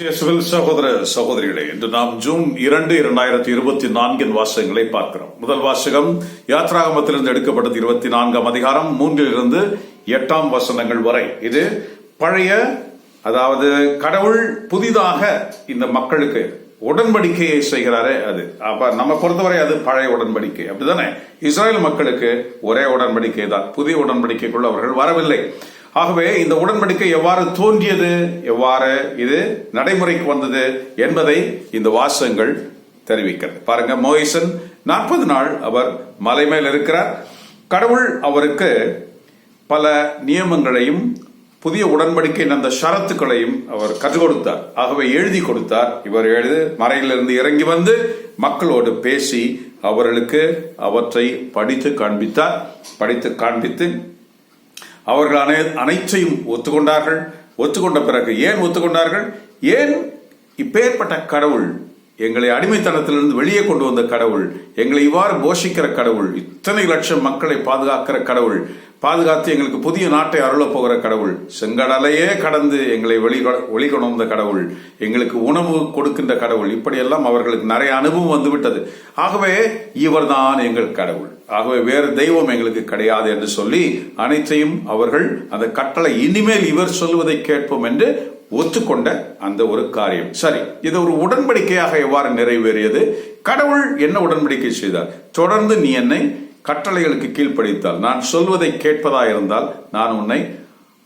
இயேசுவில் சகோதர சகோதரிகளே இன்று நாம் ஜூன் இரண்டு இரண்டாயிரத்தி இருபத்தி நான்கின் வாசகங்களை பார்க்கிறோம். முதல் வாசகம் யாத்ராகமத்திலிருந்து எடுக்கப்பட்டது இருபத்தி நான்காம் அதிகாரம் மூன்றிலிருந்து எட்டாம் வசனங்கள் வரை. இது பழைய அதாவது கடவுள் புதிதாக இந்த மக்களுக்கு உடன்படிக்கையை செய்கிறாரே அது. அப்ப நம்ம பொறுத்தவரை அது பழைய உடன்படிக்கை. அப்படிதானே இஸ்ரேல் மக்களுக்கு ஒரே உடன்படிக்கை தான் புதிய உடன்படிக்கைக்குள் அவர்கள் வரவில்லை. ஆகவே இந்த உடன்படிக்கை எவ்வாறு தோன்றியது? எவ்வாறு இது நடைமுறைக்கு வந்தது என்பதை இந்த வாசகங்கள் தெரிவிக்கிறது. பாருங்க மோயிசன் நாற்பது நாள் அவர் மலை மேல் இருக்கிறார். கடவுள் அவருக்கு பல நியமங்களையும் புதிய உடன்படிக்கையின் அந்த ஷரத்துக்களையும் அவர் கற்றுக் கொடுத்தார். ஆகவே எழுதி கொடுத்தார். இவர் எழுது மறையிலிருந்து இறங்கி வந்து மக்களோடு பேசி அவர்களுக்கு அவற்றை படித்து காண்பித்தார். படித்து காண்பித்து அவர்கள் அனை அனைத்தையும் ஒத்துக்கொண்டார்கள். ஒத்துக்கொண்ட பிறகு ஏன் ஒத்துக்கொண்டார்கள்? ஏன் இப்பேற்பட்ட கடவுள் எங்களை அடிமைத்தனத்திலிருந்து வெளியே கொண்டு வந்த கடவுள் எங்களை இவ்வாறு போஷிக்கிற கடவுள் இத்தனை லட்சம் மக்களை பாதுகாக்கிற கடவுள் பாதுகாத்து எங்களுக்கு புதிய நாட்டை அருளப் போகிற கடவுள். செங்கடலையே கடந்து எங்களை வெளி கடவுள். எங்களுக்கு உணவு கொடுக்கின்ற கடவுள். இப்படியெல்லாம் அவர்களுக்கு நிறைய அனுபவம் வந்துவிட்டது. ஆகவே இவர்தான் எங்கள் கடவுள். ஆகவே வேறு தெய்வம் எங்களுக்கு கிடையாது என்று சொல்லி அனைத்தையும் அவர்கள் அந்த கட்டளை இனிமேல் இவர் சொல்வதை கேட்போம் என்று ஒத்துக்கொண்ட அந்த ஒரு காரியம். சரி இது ஒரு உடன்படிக்கையாக எவ்வாறு நிறைவேறியது? கடவுள் என்ன உடன்படிக்கை செய்தார்? தொடர்ந்து நீ என்னை கட்டளைகளுக்கு கீழ்ப்படித்தால் நான் சொல்வதை கேட்பதாயிருந்தால் நான் உன்னை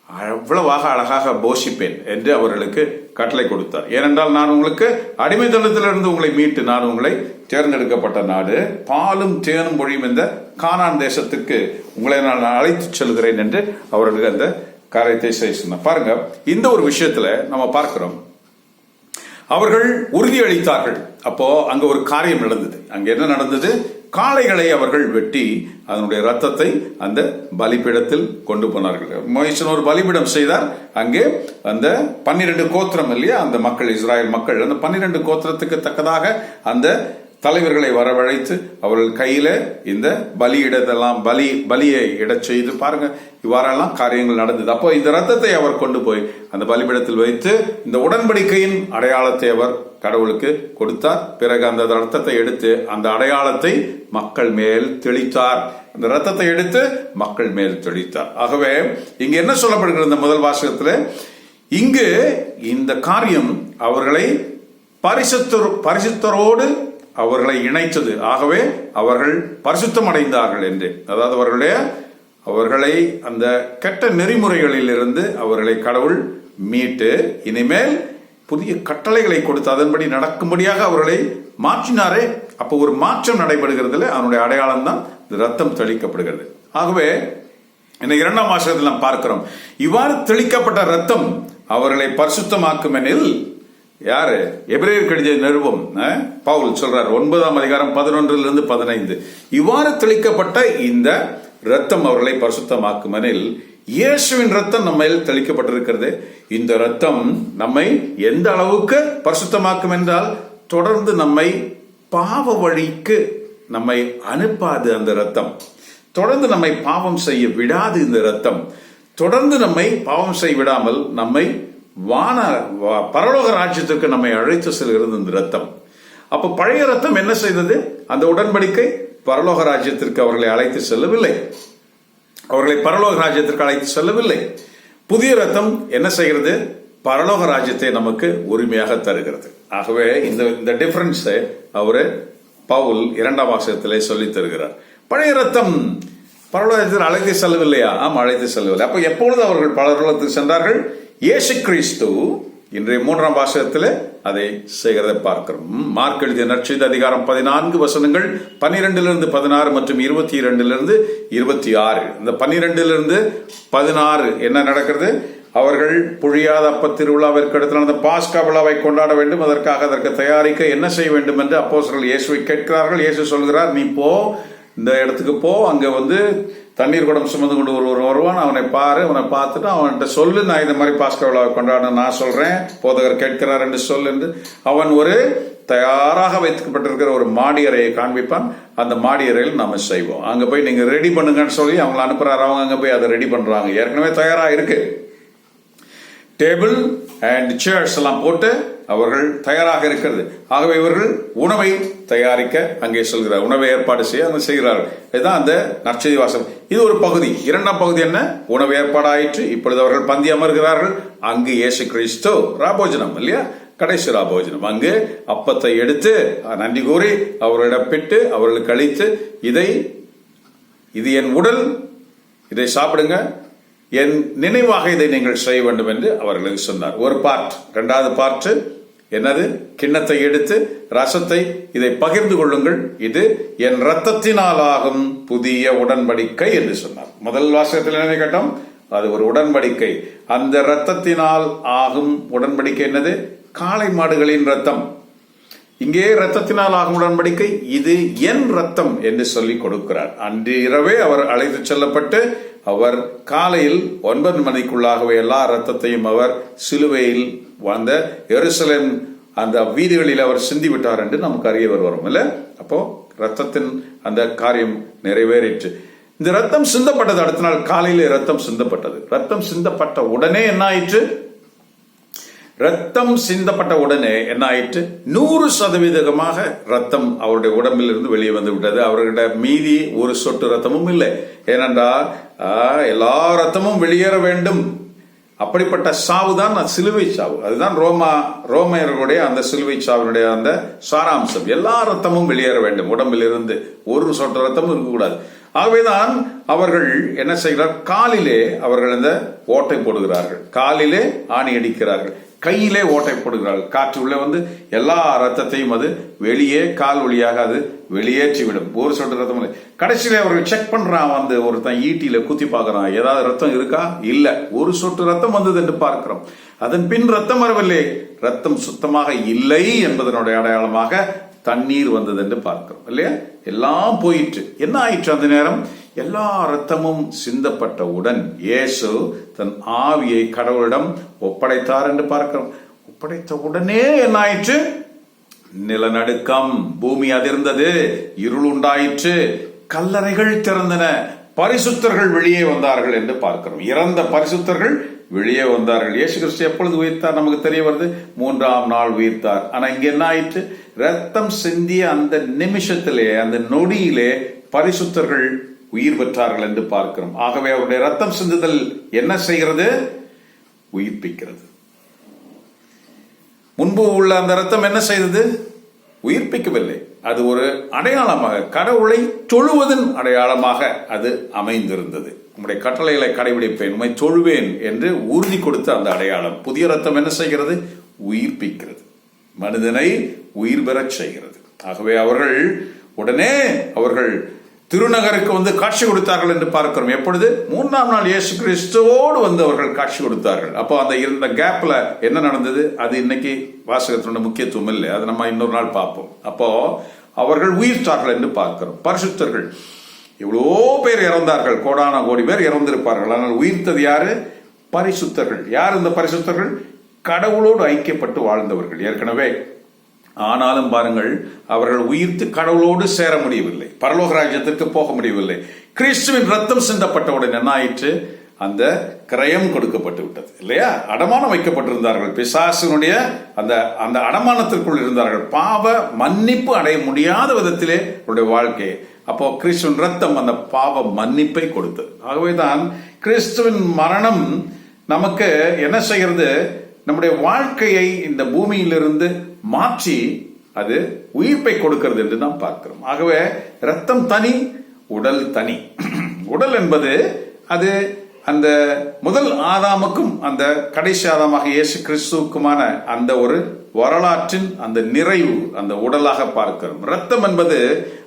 அவ்வளவாக அழகாக போஷிப்பேன் என்று அவர்களுக்கு கட்டளை கொடுத்தார். ஏனென்றால் நான் உங்களுக்கு அடிமைத்தனத்திலிருந்து உங்களை மீட்டு நான் உங்களை தேர்ந்தெடுக்கப்பட்ட நாடு பாலும் தேனும் பொழியும் இந்த கானான் தேசத்துக்கு உங்களை நான் அழைத்து செல்கிறேன் என்று அவர்களுக்கு அந்த காரியத்தை செய்ய சொன்னார். பாருங்க இந்த ஒரு விஷயத்துல நம்ம பார்க்கிறோம். அவர்கள் உறுதியளித்தார்கள். அப்போ அங்க ஒரு காரியம் நடந்தது. அங்க என்ன நடந்தது? காளைகளை அவர்கள் வெட்டி அதனுடைய ரத்தத்தை அந்த பலிபீடத்தில் கொண்டு போனார்கள். மொய்சன் ஒரு பலிபீடம் செய்தார். அங்கே அந்த பன்னிரண்டு கோத்திரம் இல்லையா? அந்த மக்கள் இஸ்ராயல் மக்கள் அந்த பன்னிரண்டு கோத்திரத்துக்கு தக்கதாக அந்த தலைவர்களை வரவழைத்து அவர்கள் கையில இந்த பலியிடதெல்லாம் பலி பலியை இட செய்து பாருங்க இவ்வாறெல்லாம் காரியங்கள் நடந்தது. அப்போ இந்த ரத்தத்தை அவர் கொண்டு போய் அந்த பலிபிடத்தில் வைத்து இந்த உடன்படிக்கையின் அடையாளத்தை அவர் கடவுளுக்கு கொடுத்தார். பிறகு அந்த ரத்தத்தை எடுத்து அந்த அடையாளத்தை மக்கள் மேல் தெளித்தார். அந்த ரத்தத்தை எடுத்து மக்கள் மேல் தெளித்தார். ஆகவே இங்க என்ன சொல்லப்படுகிறது இந்த முதல் வாசகத்துல? இங்கு இந்த காரியம் அவர்களை பரிசுத்தர் பரிசுத்தரோடு அவர்களை இணைத்தது. ஆகவே அவர்கள் பரிசுத்தம் அடைந்தார்கள் என்று. அதாவது அவர்களுடைய அவர்களை அந்த கெட்ட நெறிமுறைகளில் இருந்து அவர்களை கடவுள் மீட்டு இனிமேல் புதிய கட்டளைகளை கொடுத்து அதன்படி நடக்கும்படியாக அவர்களை மாற்றினாரே அப்போ ஒரு மாற்றம் நடைபெறுகிறதுல அவனுடைய அடையாளம் தான் ரத்தம் தெளிக்கப்படுகிறது. ஆகவே இந்த இரண்டாம் ஆசிரியத்தில் நாம் பார்க்கிறோம். இவ்வாறு தெளிக்கப்பட்ட ரத்தம் அவர்களை பரிசுத்தமாக்கும் எனில் யாரு? எபிரேயர் கடித நிறுவம் பவுல் சொல்றார் ஒன்பதாம் அதிகாரம் பதினொன்றில் இருந்து பதினைந்து. இவ்வாறு தெளிக்கப்பட்ட இந்த ரத்தம் அவர்களை பரிசுத்தமாக்கும் எனில் இயேசுவின் ரத்தம் நம்ம தெளிக்கப்பட்டிருக்கிறது. இந்த ரத்தம் நம்மை எந்த அளவுக்கு பரிசுத்தமாக்கும் என்றால் தொடர்ந்து நம்மை பாவ வழிக்கு நம்மை அனுப்பாது அந்த ரத்தம் தொடர்ந்து நம்மை பாவம் செய்ய விடாது இந்த ரத்தம் தொடர்ந்து நம்மை பாவம் செய்ய விடாமல் நம்மை வான பரலோக ராஜ்யத்துக்கு நம்மை அழைத்து செல்கிறது இந்த ரத்தம் அப்ப பழைய ரத்தம் என்ன செய்தது? அந்த உடன்படிக்கை பரலோக ராஜ்யத்திற்கு அவர்களை அழைத்து செல்லவில்லை. அவர்களை பரலோக ராஜ்யத்திற்கு அழைத்து செல்லவில்லை. புதிய ரத்தம் என்ன செய்கிறது? பரலோக ராஜ்யத்தை நமக்கு உரிமையாக தருகிறது. ஆகவே இந்த இந்த டிஃபரன்ஸை அவர் பவுல் இரண்டாம் வாசகத்திலே சொல்லி தருகிறார். பழைய ரத்தம் பரலோகத்தில் அழைத்து செல்லவில்லையா? ஆம் அழைத்து செல்லவில்லை. அப்போ எப்பொழுது அவர்கள் பரலோகத்துக்கு சென்றார்கள்? இயேசு கிறிஸ்து இன்றைய மூன்றாம் வாசகத்தில் அதை செய்கிறதை பார்க்கிறோம். மார்க் எழுதிய நற்செய்தி அதிகாரம் பதினான்கு வசனங்கள் பன்னிரெண்டிலிருந்து பதினாறு மற்றும் இருபத்தி இரண்டிலிருந்து இருபத்தி ஆறு இந்த பன்னிரெண்டிலிருந்து பதினாறு என்ன நடக்கிறது? அவர்கள் புழியாத அப்ப திருவிழாவிற்கு அடுத்த அந்த பாஸ்கா விழாவை கொண்டாட வேண்டும் அதற்காக அதற்கு தயாரிக்க என்ன செய்ய வேண்டும் என்று அப்போசர்கள் இயேசுவை கேட்கிறார்கள். இயேசு சொல்கிறார் நீ போ இந்த இடத்துக்கு போ அங்கே வந்து தண்ணீர் குடம் சுமந்து கொண்டு ஒருவர் வருவான் அவனை பாரு அவனை பார்த்துட்டு அவன்கிட்ட சொல்லு நான் இந்த மாதிரி பாஸ்கர் விழாவை கொண்டாட நான் சொல்றேன் போதகர் கேட்கிறார் என்று சொல் என்று. அவன் ஒரு தயாராக வைக்கப்பட்டிருக்கிற ஒரு மாடி அறையை காண்பிப்பான். அந்த மாடி அறையில் நம்ம செய்வோம். அங்க போய் நீங்க ரெடி பண்ணுங்கன்னு சொல்லி அவங்களை அனுப்புறாரு. அவங்க அங்க போய் அதை ரெடி பண்றாங்க. ஏற்கனவே தயாரா இருக்கு. டேபிள் அண்ட் சேர்ஸ் எல்லாம் போட்டு அவர்கள் தயாராக இருக்கிறது. ஆகவே இவர்கள் உணவை தயாரிக்க அங்கே சொல்கிறார். உணவை ஏற்பாடு செய்ய அங்கே செய்கிறார்கள். இதுதான் அந்த நற்செய்தி வாசகம். இது ஒரு பகுதி. இரண்டாம் பகுதி என்ன? உணவு ஏற்பாடாயிற்று. இப்பொழுது அவர்கள் பந்தி அமர்கிறார்கள். அங்கு இயேசு கிறிஸ்து ராபோஜனம் இல்லையா? கடைசி ராபோஜனம். அங்கு அப்பத்தை எடுத்து நன்றி கூறி அவர்களிடம் பெற்று அவர்களுக்கு அளித்து இதை இது என் உடல் இதை சாப்பிடுங்க. என் நினைவாக இதை நீங்கள் செய்ய வேண்டும் என்று அவர்களுக்கு சொன்னார். ஒரு பார்ட் இரண்டாவது பார்ட் என்னது? கிண்ணத்தை எடுத்து ரசத்தை இதை பகிர்ந்து கொள்ளுங்கள். இது என் ரத்தத்தினால் ஆகும் புதிய உடன்படிக்கை என்று சொன்னார். முதல் வாசகத்தில் என்ன கேட்டோம் அது ஒரு உடன்படிக்கை. அந்த ரத்தத்தினால் ஆகும் உடன்படிக்கை என்னது? காளை மாடுகளின் ரத்தம் இங்கே ரத்தத்தினால் ஆகும் உடன்படிக்கை இது என் ரத்தம் என்று சொல்லி கொடுக்கிறார். அன்று இரவே அவர் அழைத்து செல்லப்பட்டு அவர் காலையில் ஒன்பது மணிக்குள்ளாகவே எல்லா ரத்தத்தையும் அவர் சிலுவையில் வாழ்ந்த எருசலேம் அந்த வீதிகளில் அவர் சிந்தி விட்டார் என்று நமக்கு அறிய வரும் இல்ல? அப்போ ரத்தத்தின் அந்த காரியம் நிறைவேறிற்று. இந்த ரத்தம் சிந்தப்பட்டது. அடுத்த நாள் காலையில ரத்தம் சிந்தப்பட்டது. ரத்தம் சிந்தப்பட்ட உடனே என்ன ஆயிற்று? ரத்தம் சிந்தப்பட்ட உடனே என்ன ஆயிற்று? நூறு சதவீதமாக ரத்தம் அவருடைய உடம்பில் இருந்து வெளியே வந்து விட்டது. அவர்கிட்ட மீதி ஒரு சொட்டு ரத்தமும் இல்லை. ஏனென்றால் எல்லா ரத்தமும் வெளியேற வேண்டும். அப்படிப்பட்ட சாவு தான் சிலுவை சாவு. அதுதான் ரோமா ரோமையர்களுடைய அந்த சிலுவை சாவினுடைய அந்த சாராம்சம். எல்லா ரத்தமும் வெளியேற வேண்டும். உடம்பில் இருந்து ஒரு சொட்டு ரத்தமும் இருக்கக்கூடாது. ஆகவேதான் அவர்கள் என்ன செய்கிறார்? காலிலே அவர்கள் அந்த ஓட்டை போடுகிறார்கள். காலிலே ஆணி அடிக்கிறார்கள். கையிலே ஓட்டை போடுகிறார்கள் காற்று உள்ளே வந்து எல்லா ரத்தத்தையும் அது வெளியே கால் வழியாக அது வெளியேற்றிவிடும் ஒரு சொட்டு ரத்தம் இல்லை. கடைசியில் அவர்கள் செக் பண்ணுறான் வந்து ஒருத்தன் ஈட்டியில் குத்தி பார்க்குறான். ஏதாவது ரத்தம் இருக்கா? இல்லை. ஒரு சொட்டு ரத்தம் வந்தது என்று பார்க்கிறோம். அதன் பின் ரத்தம் வரவில்லை. ரத்தம் சுத்தமாக இல்லை என்பதனுடைய அடையாளமாக தண்ணீர் வந்தது என்று பார்க்கிறோம். இல்லையா? எல்லாம் போயிற்று. என்ன ஆயிற்று அந்த நேரம்? எல்லா ரத்தமும் சிந்தப்பட்டவுடன் இயேசு தன் ஆவியை கடவுளிடம் ஒப்படைத்தார் என்று பார்க்கிறோம். ஒப்படைத்த உடனே என்ன ஆயிற்று நிலநடுக்கம். பூமி அதிர்ந்தது. இருள் உண்டாயிற்று. கல்லறைகள் திறந்தன. பரிசுத்தர்கள் வெளியே வந்தார்கள் என்று பார்க்கிறோம். இறந்த பரிசுத்தர்கள் வெளியே வந்தார்கள். இயேசு கிறிஸ்து எப்பொழுது உயிர்த்தார் நமக்கு தெரிய வருது? மூன்றாம் நாள் உயிர்த்தார். ஆனா இங்க என்ன ஆயிற்று ரத்தம் சிந்திய அந்த நிமிஷத்திலே அந்த நொடியிலே பரிசுத்தர்கள் உயிர் பெற்றார்கள் என்று பார்க்கிறோம். ஆகவே அவருடைய ரத்தம் சிந்துதல் என்ன செய்கிறது? உயிர்ப்பிக்கிறது. முன்பு உள்ள அந்த ரத்தம் என்ன செய்தது? உயிர்ப்பிக்கவில்லை. அது ஒரு அடையாளமாக கடவுளை தொழுவதன் அடையாளமாக அது அமைந்திருந்தது. உங்களுடைய கட்டளைகளை கடைபிடிப்பேன் உண்மை தொழுவேன் என்று உறுதி கொடுத்த அந்த அடையாளம். புதிய ரத்தம் என்ன செய்கிறது? உயிர்ப்பிக்கிறது. மனிதனை உயிர் பெறச் செய்கிறது. ஆகவே அவர்கள் உடனே அவர்கள் திருநகருக்கு வந்து காட்சி கொடுத்தார்கள் என்று பார்க்கிறோம். எப்பொழுது? மூன்றாம் நாள் இயேசு கிறிஸ்துவோடு வந்து அவர்கள் காட்சி கொடுத்தார்கள். அப்போ அந்த இருந்த கேப்ல என்ன நடந்தது? அது இன்னைக்கு வாசகத்தினுடைய முக்கியத்துவம் இல்லை. அதை நம்ம இன்னொரு நாள் பார்ப்போம். அப்போ அவர்கள் உயிர்த்தார்கள் என்று பார்க்கிறோம். பரிசுத்தர்கள். இவ்வளோ பேர் இறந்தார்கள். கோடான கோடி பேர் இறந்திருப்பார்கள். ஆனால் உயிர்த்தது யாரு? பரிசுத்தர்கள். யார் இந்த பரிசுத்தர்கள்? கடவுளோடு ஐக்கியப்பட்டு வாழ்ந்தவர்கள். ஏற்கனவே ஆனாலும் பாருங்கள் அவர்கள் உயிர்த்து கடவுளோடு சேர முடியவில்லை. பரலோக ராஜ்யத்திற்கு போக முடியவில்லை. கிறிஸ்துவின் ரத்தம் சிந்தப்பட்டவுடன் என்ன ஆயிற்று? அந்த கிரயம் கொடுக்கப்பட்டு விட்டது. இல்லையா? அடமானம் வைக்கப்பட்டிருந்தார்கள். பிசாசினுடைய அந்த அந்த அடமானத்திற்குள் இருந்தார்கள். பாவ மன்னிப்பு அடைய முடியாத விதத்திலே அவருடைய வாழ்க்கை. அப்போ கிறிஸ்துவின் ரத்தம் அந்த பாவ மன்னிப்பை கொடுத்தது. ஆகவேதான் கிறிஸ்துவின் மரணம் நமக்கு என்ன செய்கிறது? நம்முடைய வாழ்க்கையை இந்த பூமியிலிருந்து மாற்றி அது உயிர்ப்பை கொடுக்கிறது என்று நாம் பார்க்கிறோம். ஆகவே ரத்தம் தனி உடல் தனி. உடல் என்பது அது அந்த முதல் ஆதாமுக்கும் அந்த கடைசி ஆதாமாக இயேசு கிறிஸ்துவுக்குமான அந்த ஒரு வரலாற்றின் அந்த நிறைவு அந்த உடலாக பார்க்கிறோம். ரத்தம் என்பது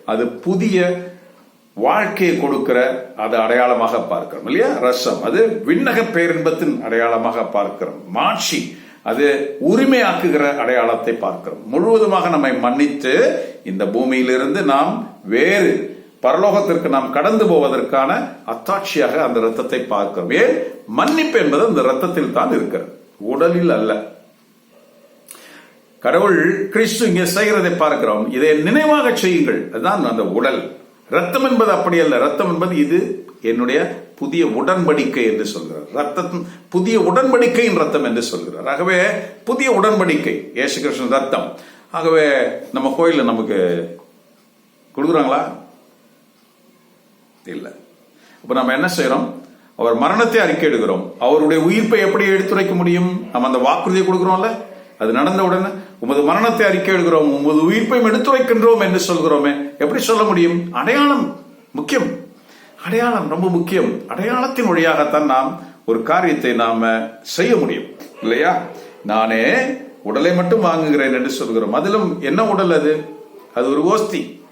அது புதிய வாழ்க்கையை கொடுக்கிற அது அடையாளமாக பார்க்கிறோம் இல்லையா? ரசம். அது விண்ணக பேரின்பத்தின் அடையாளமாக பார்க்கிறோம். மாட்சி அது உரிமையாக்குகிற அடையாளத்தை பார்க்கிறோம். முழுவதுமாக நம்மை மன்னித்து இந்த பூமியிலிருந்து நாம் வேறு பரலோகத்திற்கு நாம் கடந்து போவதற்கான அத்தாட்சியாக அந்த ரத்தத்தை பார்க்கிறோம். ஏன்? மன்னிப்பு என்பது அந்த ரத்தத்தில் தான் இருக்கிறது. உடலில் அல்ல. கடவுள் கிறிஸ்து இங்கே செய்கிறதை பார்க்கிறோம். இதை நினைவாக செய்யுங்கள். அதுதான் அந்த உடல். ரத்தம் என்பது அப்படி அல்ல. ரத்தம் என்பது இது என்னுடைய புதிய உடன்படிக்கை என்று சொல்கிறார். ரத்தம் புதிய உடன்படிக்கையின் ரத்தம் என்று சொல்கிறார். ஆகவே புதிய உடன்படிக்கை ஏசு கிருஷ்ணன் ரத்தம். ஆகவே நம்ம கோயிலில் நமக்கு கொடுக்குறாங்களா? இல்லை. இப்போ நம்ம என்ன செய்கிறோம் அவர் மரணத்தை அறிக்கை எடுக்கிறோம். அவருடைய உயிர்ப்பை எப்படி எடுத்துரைக்க முடியும்? நம்ம அந்த வாக்குறுதியை கொடுக்குறோம்ல? அது நடந்த உடனே உமது மரணத்தை அறிக்கை எடுக்கிறோம் உமது உயிர்ப்பையும் எடுத்துரைக்கின்றோம் என்று சொல்கிறோமே. எப்படி சொல்ல முடியும்? அடையாளம் முக்கியம். அடையாளம் ரொம்ப முக்கியம். அடையாளத்தின் வழியாகத்தான் நாம் ஒரு காரியத்தை நாம செய்ய முடியும். இல்லையா? நானே உடலை மட்டும் வாங்குகிறேன் என்று சொல்கிறோம். அதிலும் என்ன உடல் அது? அது ஒரு ஓஸ்தி.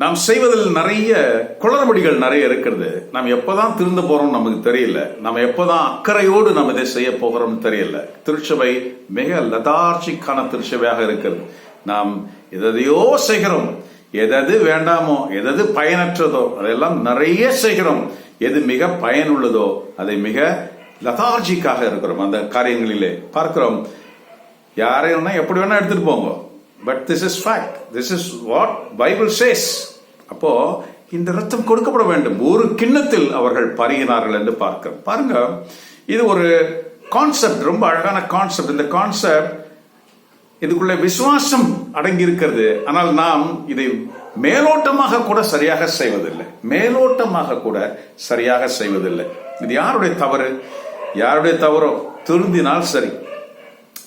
நாம் செய்வதில் நிறைய குளறுபடிகள் நிறைய இருக்கிறது. நாம் எப்பதான் திருந்த போறோம் நமக்கு தெரியல. நம்ம எப்பதான் அக்கறையோடு நம்ம இதை செய்ய போகிறோம்னு தெரியல. திருச்சபை மிக லதார்ச்சிக்கான திருச்சபையாக இருக்கிறது. நாம் எதையோ செய்கிறோம். எதது வேண்டாமோ எதது பயனற்றதோ அதெல்லாம் நிறைய செய்கிறோம். எது மிக பயனுள்ளதோ அதை மிக லதார்ஜிக்காக இருக்கிறோம். அந்த காரியங்களிலே பார்க்கிறோம். யாரையும் வேணா எப்படி வேணா எடுத்துட்டு போங்க. But this is fact this is what Bible says அப்போ இந்த ரத்தம் கொடுக்கப்பட வேண்டும். ஒரு கிண்ணத்தில் அவர்கள் பருகினார்கள் என்று பார்க்க பாருங்க இது ஒரு கான்செப்ட் ரொம்ப அழகான கான்செப்ட் இந்த கான்செப்ட் இதுக்குள்ள விசுவாசம் அடங்கி இருக்கிறது ஆனால் நாம் இதை மேலோட்டமாக கூட சரியாக செய்வதில்லை. மேலோட்டமாக கூட சரியாக செய்வதில்லை. இது யாருடைய தவறு? யாருடைய தவறோ? திருந்தினால் சரி.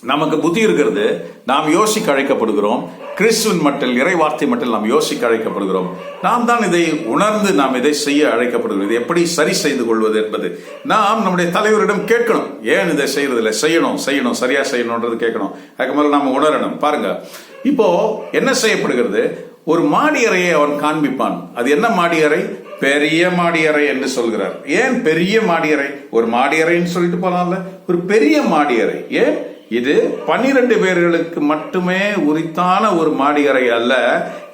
நமக்கு புத்தி இருக்கிறது நாம் யோசிக்க அழைக்கப்படுகிறோம். கிறிஸ்துவின் மட்டில் இறைவார்த்தை மட்டில் நாம் யோசிக்க அழைக்கப்படுகிறோம். நாம் தான் இதை உணர்ந்து நாம் இதை செய்ய அழைக்கப்படுகிறோம். இதை எப்படி சரி செய்து கொள்வது என்பது. நாம் நம்முடைய தலைவரிடம் கேட்கணும். ஏன் இதை செய்யறதில்ல? செய்யணும் செய்யணும் சரியா செய்யணும்ன்றது கேட்கணும். அதுக்கு மேலே நாம் உணரணும். பாருங்க. இப்போ என்ன செய்யப்படுகிறது? ஒரு மாடி அறையை அவன் காண்பிப்பான். அது என்ன மாடி அறை பெரிய மாடி அறை என்று சொல்கிறார். ஏன் பெரிய மாடி அறை ஒரு மாடி அறைன்னு சொல்லிட்டு போலாம்ல. ஒரு பெரிய மாடி அறை ஏன்? இது பன்னிரண்டு பேர்களுக்கு மட்டுமே உரித்தான ஒரு மாடி அறை அல்ல.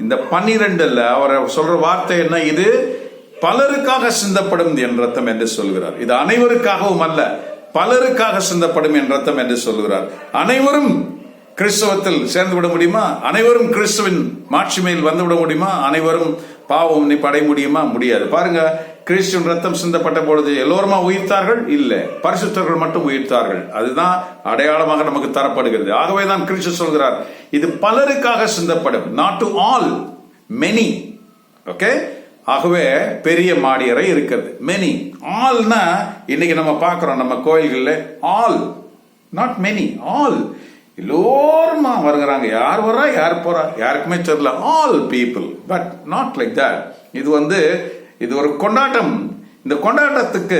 இந்த பன்னிரண்டுல அவர் சொல்ற வார்த்தை என்ன? இது பலருக்காக சிந்தப்படும் என் ரத்தம் என்று சொல்கிறார். இது அனைவருக்காகவும் அல்ல பலருக்காக சிந்தப்படும் என் ரத்தம் என்று சொல்கிறார். அனைவரும் கிறிஸ்தவத்தில் சேர்ந்து விட முடியுமா? அனைவரும் கிறிஸ்துவின் மாட்சிமையில் வந்துவிட முடியுமா? அனைவரும் பாவம் நீ படை முடியுமா? முடியாது. பாருங்க கிறிஸ்துவின் ரத்தம் சிந்தப்பட்ட பொழுது எல்லோருமா உயிர்த்தார்கள்? இல்ல. பரிசுத்தர்கள் மட்டும் உயிர்த்தார்கள். அதுதான் அடையாளமாக நமக்கு தரப்படுகிறது. ஆகவே தான் கிறிஸ்து சொல்கிறார் இது பலருக்காக சிந்தப்படும். Not to all many okay ஆகவே பெரிய மாடி இருக்கிறது. மெனி ஆல்னா இன்னைக்கு நம்ம பார்க்கிறோம் நம்ம கோயில்கள்ல ஆல் நாட் மெனி ஆல் எல்லோருமா வருகிறாங்க. யார் வர்றா? யார் போறா? யாருக்குமே தெரியல. All people but not like that இது வந்து இது ஒரு கொண்டாட்டம். இந்த கொண்டாட்டத்துக்கு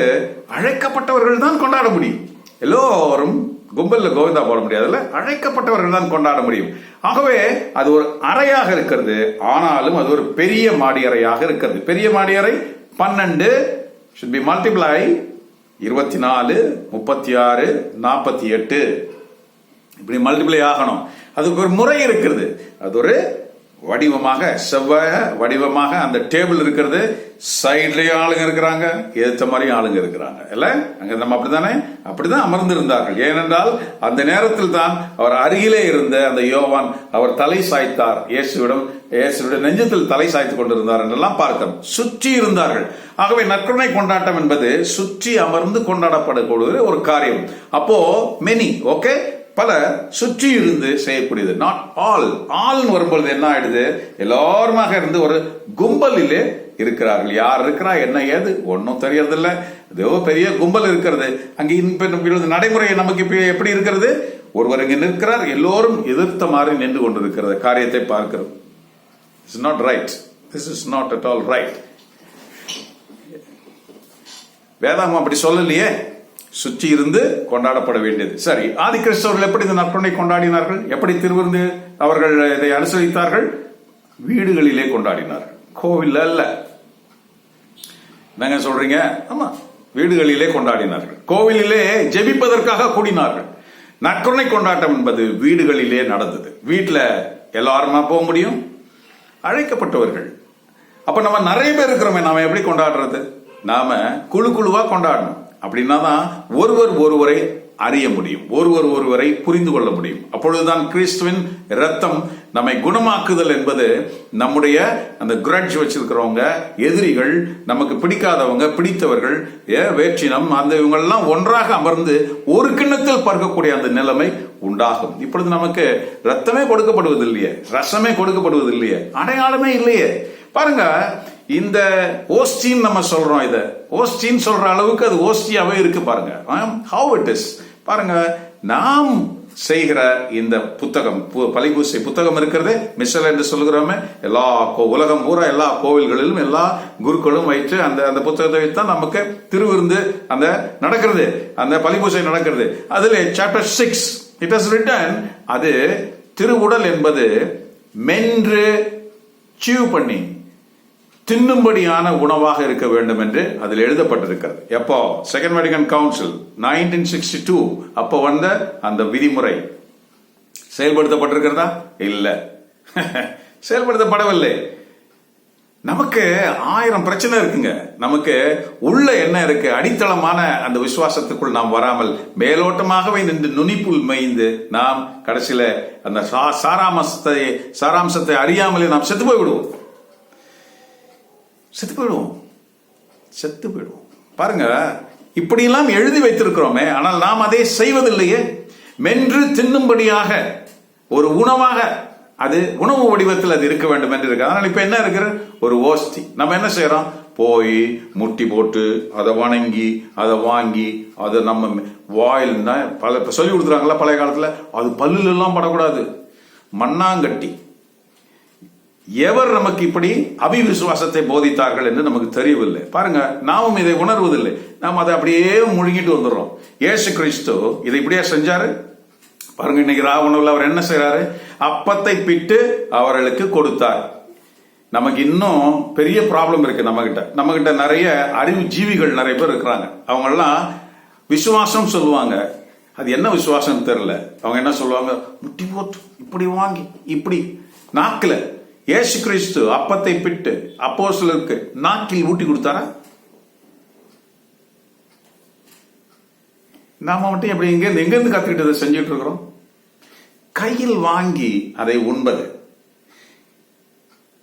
அழைக்கப்பட்டவர்கள் தான் கொண்டாட முடியும். எல்லோரும் கும்பலில் கோவிந்தா போட முடியாதுல்ல? அழைக்கப்பட்டவர்கள் தான் கொண்டாட முடியும். ஆகவே அது ஒரு அறையாக இருக்கிறது. ஆனாலும் அது ஒரு பெரிய மாடி அறையாக இருக்கிறது. பெரிய மாடி அறை பன்னெண்டு ஷுட் பி மல்டிப்ளை இருபத்தி நாலு முப்பத்தி ஆறு நாற்பத்தி எட்டு. இப்படி மல்டிப்ளை ஆகணும். அதுக்கு ஒரு முறை இருக்கிறது. அது ஒரு வடிவமாக செவ்வாய வடிவமாக அந்த டேபிள் இருக்கிறது. சைட்லயும் ஆளுங்க இருக்கிறாங்க. ஏத்த மாதிரியும் ஆளுங்க இருக்கிறாங்க. இல்ல? அங்க நம்ம அப்படித்தானே? அப்படிதான் அமர்ந்திருந்தார்கள். ஏனென்றால் அந்த நேரத்தில் தான் அவர் அருகிலே இருந்த அந்த யோவான் அவர் தலை சாய்த்தார். இயேசுவிடம் இயேசுடைய நெஞ்சத்தில் தலை சாய்த்து கொண்டிருந்தார் என்றெல்லாம் பார்க்கிறோம் சுற்றி இருந்தார்கள். ஆகவே நற்கருணை கொண்டாட்டம் என்பது சுற்றி அமர்ந்து கொண்டாடப்படக்கூடிய ஒரு காரியம். அப்போ மெனி ஓகே பல சுற்றி இருந்து செய்யக்கூடியது. நாட் ஆல் ஆல்னு வரும்பொழுது என்ன ஆயிடுது? எல்லாருமாக இருந்து ஒரு கும்பலிலே இருக்கிறார்கள். யார் இருக்கிறா? என்ன ஏது? ஒன்றும் தெரியறதில்ல. ஏதோ பெரிய கும்பல் இருக்கிறது. அங்கே இப்ப நடைமுறை நமக்கு இப்ப எப்படி இருக்கிறது? ஒருவர் இங்கே நிற்கிறார். எல்லோரும் எதிர்த்த மாதிரி நின்று கொண்டிருக்கிறது. காரியத்தை பார்க்கிறோம். It's not right this is not at all right வேதாகம் அப்படி சொல்லலையே. சுற்றி இருந்து கொண்டாடப்பட வேண்டியது. சரி ஆதி கிறிஸ்தவர்கள் எப்படி இந்த நற்பணை கொண்டாடினார்கள்? எப்படி திருவிருந்து அவர்கள் இதை அனுசரித்தார்கள்? வீடுகளிலே கொண்டாடினார்கள். கோவில் அல்ல. என்னங்க சொல்றீங்க? ஆமா வீடுகளிலே கொண்டாடினார்கள். கோவிலிலே ஜெபிப்பதற்காக கூடினார்கள். நற்கொண்டை கொண்டாட்டம் என்பது வீடுகளிலே நடந்தது. வீட்டில் எல்லாருமா போக முடியும்? அழைக்கப்பட்டவர்கள். அப்ப நம்ம நிறைய பேர் இருக்கிறோமே நாம எப்படி கொண்டாடுறது? நாம குழு குழுவா கொண்டாடணும். அப்படின்னா தான் ஒருவர் ஒருவரை அறிய முடியும். ஒருவர் ஒருவரை புரிந்து கொள்ள முடியும். அப்பொழுதுதான் கிறிஸ்துவின் ரத்தம் நம்மை குணமாக்குதல் என்பது நம்முடைய அந்த குரட்ஜ் வச்சிருக்கிறவங்க எதிரிகள் நமக்கு பிடிக்காதவங்க பிடித்தவர்கள் ஏ, வேற்றினம் அந்த இவங்கெல்லாம் ஒன்றாக அமர்ந்து ஒரு கிண்ணத்தில் பார்க்கக்கூடிய அந்த நிலைமை உண்டாகும். இப்பொழுது நமக்கு ரத்தமே கொடுக்கப்படுவதில்லையே. ரசமே கொடுக்கப்படுவதில்லையே. அடையாளமே இல்லையே. பாருங்க இந்த ஓஸ்டின்னு நம்ம சொல்றோம் இத. ஓஸ்டின்னு சொல்ற அளவுக்கு அது ஓஸ்டியாவே இருக்கு பாருங்க. ஹவு இட் இஸ் பாருங்க நாம் செய்கிற இந்த புத்தகம் பு- பலிபூசை புத்தகம் இருக்கிறது. மிஷல் என்று சொல்கிறோமே எல்லா உலகம் பூரா எல்லா கோவில்களிலும் எல்லா குருக்களும் வைத்து அந்த அந்த புத்தகத்தை வைத்து தான் நமக்கு திருவிருந்து அந்த நடக்கிறது. அந்த பலிபூசை நடக்கிறது. அதுல chapter six it has written அது திருவுடல் என்பது மென்று சீவ் பண்ணி தின்னும்படியான உணவாக இருக்க வேண்டும் என்று அதில் எழுதப்பட்டிருக்கிறது. எப்போ? Second Vatican council nineteen sixty two அப்போ வந்த அந்த விதிமுறை. செயல்படுத்தப்பட்டிருக்கிறதா? இல்ல. செயல்படுத்தப்படவில்லை. நமக்கு ஆயிரம் பிரச்சனை இருக்குங்க. நமக்கு உள்ள என்ன இருக்கு? அடித்தளமான அந்த விசுவாசத்துக்குள் நாம் வராமல் மேலோட்டமாகவே நின்று நுனிப்புள் மேய்ந்து நாம் கடைசியில அந்த சா- சாராம்சத்தை சாராம்சத்தை அறியாமலே நாம் செத்து போய் விடுவோம் செத்து போயிடுவோம். செத்து போயிடுவோம். பாருங்க இப்படியெல்லாம் எழுதி வைத்திருக்கிறோமே ஆனால் நாம் அதை செய்வதில்லையே. மென்று தின்னும்படியாக ஒரு உணவாக அது உணவு வடிவத்தில் அது இருக்க வேண்டும் என்று இருக்கு. அதனால் இப்போ என்ன இருக்கிற ஒரு ஓஸ்தி. நம்ம என்ன செய்யறோம் போய் முட்டி போட்டு அதை வணங்கி அதை வாங்கி அதை நம்ம வாயில் பல இப்போ சொல்லி கொடுத்துறாங்களா பழைய காலத்தில் அது பல்லுல எல்லாம் படக்கூடாது. மண்ணாங்கட்டி. எவர் நமக்கு இப்படி அபிவிசுவாசத்தை போதித்தார்கள் என்று நமக்கு தெரியவில்லை. பாருங்க நாமும் இதை உணர்வதில்லை. நாம் அதை அப்படியே முழுங்கிட்டு வந்துடுறோம். ஏசு கிறிஸ்து இதை இப்படியே செஞ்சாரு? பாருங்க இன்னைக்கு ராவணவில் அவர் என்ன செய்யறாரு அப்பத்தை பிட்டு அவர்களுக்கு கொடுத்தார். நமக்கு இன்னும் பெரிய ப்ராப்ளம் இருக்கு நம்ம கிட்ட நம்ம கிட்ட நிறைய அறிவு ஜீவிகள் நிறைய பேர் இருக்கிறாங்க. அவங்க எல்லாம் விசுவாசம் சொல்லுவாங்க. அது என்ன விசுவாசம் தெரியல. அவங்க என்ன சொல்லுவாங்க? முட்டி போட்டு இப்படி வாங்கி இப்படி நாக்கில் இயேசு கிறிஸ்து அப்பத்தை பிட்டு அப்போஸ்தலருக்கு நாக்கில் ஊட்டி கொடுத்தாரா? நாம மட்டும் எப்படி இங்க எங்க இருந்து கத்துக்கிட்டு அதை செஞ்சுட்டு இருக்கிறோம்? கையில் வாங்கி அதை உண்பது.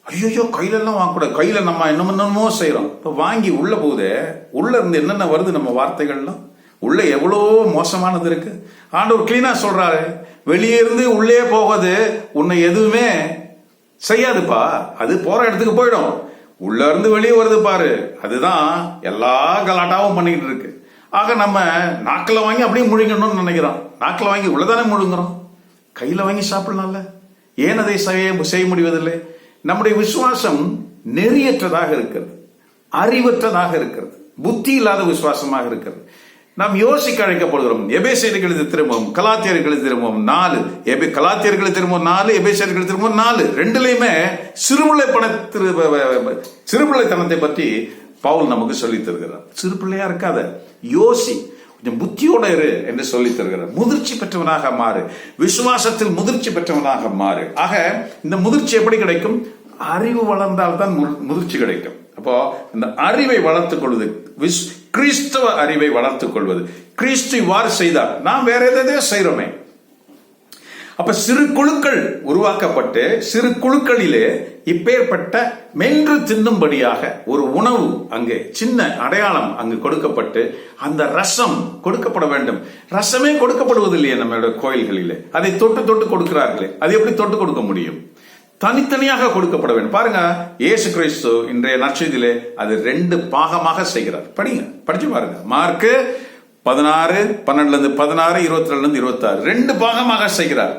ஐயோ கையில எல்லாம் வாங்கக்கூடாது. கையில நம்ம என்னமோ என்னமோ செய்யறோம் இப்ப வாங்கி உள்ள போகுது உள்ள இருந்து என்னென்ன வருது நம்ம வார்த்தைகள்லாம்? உள்ள எவ்வளோ மோசமானது இருக்கு. ஆண்டவர் கிளீனா சொல்றாரு. வெளியே இருந்து உள்ளே போகுது. உன்னை எதுவுமே செய்யாதுப்பா. அது போற இடத்துக்கு போயிடும். உள்ள இருந்து வெளியே வருது பாரு. அதுதான் எல்லா கலாட்டாவும் பண்ணிக்கிட்டு இருக்கு. ஆக நம்ம நாக்கில் வாங்கி அப்படியே முழுங்கணும்னு நினைக்கிறோம். நாக்கில் வாங்கி உள்ளதானே முழுங்குறோம்? கையில் வாங்கி சாப்பிடலாம்ல? ஏன் அதை செய்ய செய்ய முடிவதில்லை? நம்முடைய விசுவாசம் நெறியற்றதாக இருக்கிறது. அறிவற்றதாக இருக்கிறது. புத்தி இல்லாத விசுவாசமாக இருக்கிறது. நாம் யோசிக்க அழைக்கப்படுகிறோம். எபேசியர்களுக்கு திரும்பவும் கலாத்தியர்களுக்கு திரும்பவும் நாலு. எபே கலாத்தியர்களுக்கு திரும்பவும் நாலு எபேசியர்களுக்கு திரும்பவும் நாலு. ரெண்டுலையுமே சிறுபிள்ளை பண திரு சிறுபிள்ளைத்தனத்தை பற்றி பவுல் நமக்கு சொல்லித் தருகிறார். சிறுபிள்ளையா இருக்காத யோசி கொஞ்சம் புத்தியோட இரு என்று சொல்லித் தருகிறார். முதிர்ச்சி பெற்றவனாக மாறு விசுவாசத்தில் முதிர்ச்சி பெற்றவனாக மாறு. ஆக இந்த முதிர்ச்சி எப்படி கிடைக்கும்? அறிவு வளர்ந்தால் தான் முதிர்ச்சி கிடைக்கும். அப்போ இந்த அறிவை வளர்த்துக் கொள்வது விஸ்- கிறிஸ்தவ அறிவை வளர்த்துக் கொள்வது. கிறிஸ்து இவ்வாறு செய்தார். நாம் வேற எதையோ செய்யறோமே அப்ப சிறு குழுக்கள் உருவாக்கப்பட்டு சிறு குழுக்களிலே இப்பேற்பட்ட மென்று தின்னும்படியாக ஒரு உணவு அங்கே சின்ன அடையாளம் அங்கு கொடுக்கப்பட்டு அந்த ரசம் கொடுக்கப்பட வேண்டும். ரசமே கொடுக்கப்படுவதில்லையே நம்மளுடைய கோயில்களிலே. அதை தொட்டு தொட்டு கொடுக்கிறார்களே. அது எப்படி தொட்டு கொடுக்க முடியும்? தனித்தனியாக கொடுக்கப்பட வேண்டும். பாருங்க ஏசு கிறிஸ்து இன்றைய நற்செய்தியிலே அது ரெண்டு பாகமாக செய்கிறார். படிங்க படிச்சு பாருங்க. மார்க்கு பதினாறு பன்னெண்டுல இருந்து பதினாறு இருபத்தி ரெண்டுல இருந்து இருபத்தாறு. ரெண்டு பாகமாக செய்கிறார்.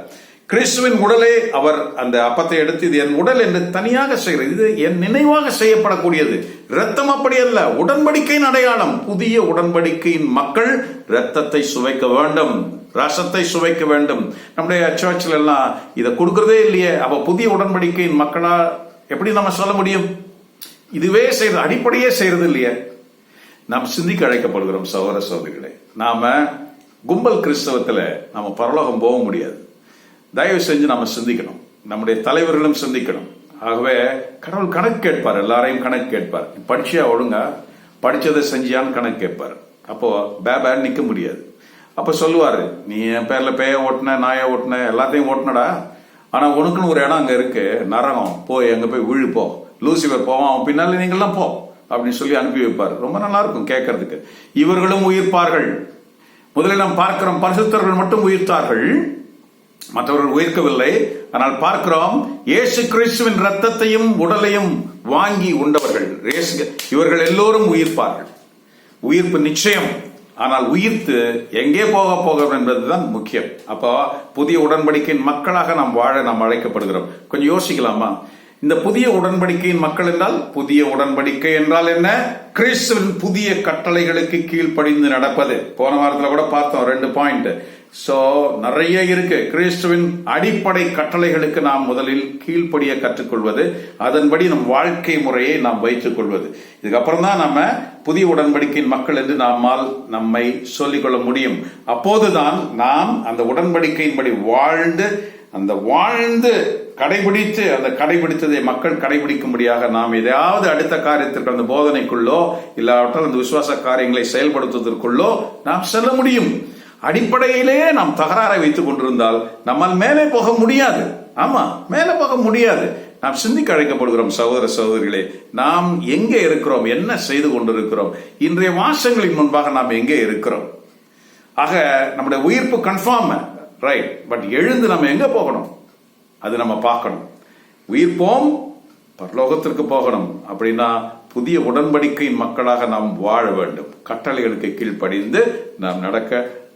கிறிஸ்துவின் உடலே அவர் அந்த அப்பத்தை எடுத்து இது என் உடல் என்று தனியாக செய்கிறது இது என் நினைவாக செய்யப்படக்கூடியது. ரத்தம் அப்படி அல்ல உடன்படிக்கையின் அடையாளம். புதிய உடன்படிக்கையின் மக்கள் ரத்தத்தை சுவைக்க வேண்டும். ரசத்தை சுவைக்க வேண்டும். நம்முடைய சர்ச்சில் எல்லாம் இதை கொடுக்கறதே இல்லையே. அப்ப புதிய உடன்படிக்கையின் மக்களா எப்படி நம்ம சொல்ல முடியும்? இதுவே செய்யறது அடிப்படையே செய்யறது இல்லையே. நாம் சிந்திக்க அழைக்கப்படுகிறோம் சகோதர சகோதரிகளே. நாம கும்பல் கிறிஸ்தவத்தில் நாம பரலோகம் போக முடியாது. தயவு செஞ்சு நாம சிந்திக்கணும். நம்முடைய தலைவர்களும் சிந்திக்கணும். ஆகவே கடவுள் கணக்கு கேட்பார் எல்லாரையும் கணக்கு கேட்பார். படிச்சியா ஒழுங்கா படிச்சதை செஞ்சியான்னு கணக்கு கேட்பார். அப்போ பேபேன்னு நிக்க முடியாது. அப்ப சொல்லுவாரு நீ என் பேர்ல பேய ஓட்டுன நாய ஓட்டின எல்லாத்தையும் ஓட்டுனடா. ஆனா உனக்குன்னு ஒரு இடம் அங்க இருக்கு. நரகம் போய் அங்கே போய் விழுப்போ லூசிபர் போவான் அவன் பின்னால நீங்கெல்லாம் போ. அப்படின்னு சொல்லி அனுப்பி வைப்பார். ரொம்ப நல்லா இருக்கும் கேட்கறதுக்கு. இவர்களும் உயிர்ப்பார்கள். முதலில் நாம் பார்க்கிறோம் பரிசுத்தர்கள் மட்டும் உயிர்த்தார்கள். மற்றவர்கள் உயிர்க்கவில்லை. ஆனால் பார்க்கிறோம் இயேசு கிறிஸ்துவின் ரத்தத்தையும் உடலையும் வாங்கி உண்டவர்கள். இவர்கள் எல்லோரும் உயிர்ப்பார்கள். உயிர்ப்பு நிச்சயம். ஆனால் உயிர்த்து எங்கே போக போகிறோம் என்பதுதான் முக்கியம். அப்போ புதிய உடன்படிக்கையின் மக்களாக நாம் வாழ நாம் அழைக்கப்படுகிறோம். கொஞ்சம் யோசிக்கலாமா? இந்த புதிய உடன்படிக்கையின் மக்கள் என்றால் புதிய உடன்படிக்கை என்றால் என்ன? கிறிஸ்துவின் புதிய கட்டளைகளுக்கு கீழ்ப்படிந்து நடப்பது. போன வாரத்தில் கூட பார்த்தோம் ரெண்டு பாயிண்ட் சோ நிறைய இருக்கு. கிறிஸ்துவின் அடிப்படை கட்டளைகளுக்கு நாம் முதலில் கீழ்ப்படிய கற்றுக்கொள்வது அதன்படி நம் வாழ்க்கை முறையை நாம் வைத்துக் கொள்வது. இதுக்கப்புறம் தான் நம்ம புதிய உடன்படிக்கையின் மக்கள் என்று நம்மால் நம்மை சொல்லிக்கொள்ள முடியும். அப்போதுதான் நாம் அந்த உடன்படிக்கையின்படி வாழ்ந்து அந்த வாழ்ந்து கடைபிடித்து அந்த கடைபிடித்ததை மக்கள் கடைபிடிக்கும்படியாக நாம் எதையாவது அடுத்த காரியத்திற்கு அந்த போதனைக்குள்ளோ இல்லாவிட்டால் அந்த விசுவாச காரியங்களை செயல்படுத்துவதற்குள்ளோ நாம் செல்ல முடியும். அடிப்படையிலே நாம் தகராறை வைத்துக் கொண்டிருந்தால் நம்மால் மேலே போக முடியாது. ஆமா மேலே போக முடியாது. நாம் சிந்திக்க அழைக்கப்படுகிறோம் சகோதர சகோதரிகளே. நாம் எங்கே இருக்கிறோம் என்ன செய்து கொண்டிருக்கிறோம்? இன்றைய மாசங்களின் முன்பாக நாம் எங்கே இருக்கிறோம்? ஆக நம்முடைய உயிர்ப்பு கன்ஃபார்ம் ரைட் பட் எழுந்து நம்ம எங்க போகணும்? அது நம்ம பார்க்கணும். உயிர்ப்போம் பரலோகத்திற்கு போகணும். அப்படின்னா புதிய உடன்படிக்கையின் மக்களாக நாம் வாழ வேண்டும். கட்டளைகளுக்கு கீழ்ப்படிந்து நாம் நடக்க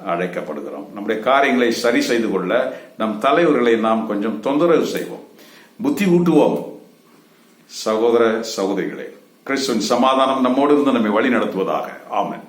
அழைக்கப்படுகிறோம். நம்முடைய காரியங்களை சரி செய்து கொள்ள நம் தலைவர்களை நாம் கொஞ்சம் தொந்தரவு செய்வோம். புத்தி ஊட்டுவோம். சகோதர சகோதரிகளே கிறிஸ்துவின் சமாதானம் நம்மோடு இருந்து நம்மை வழி நடத்துவதாக ஆமன்.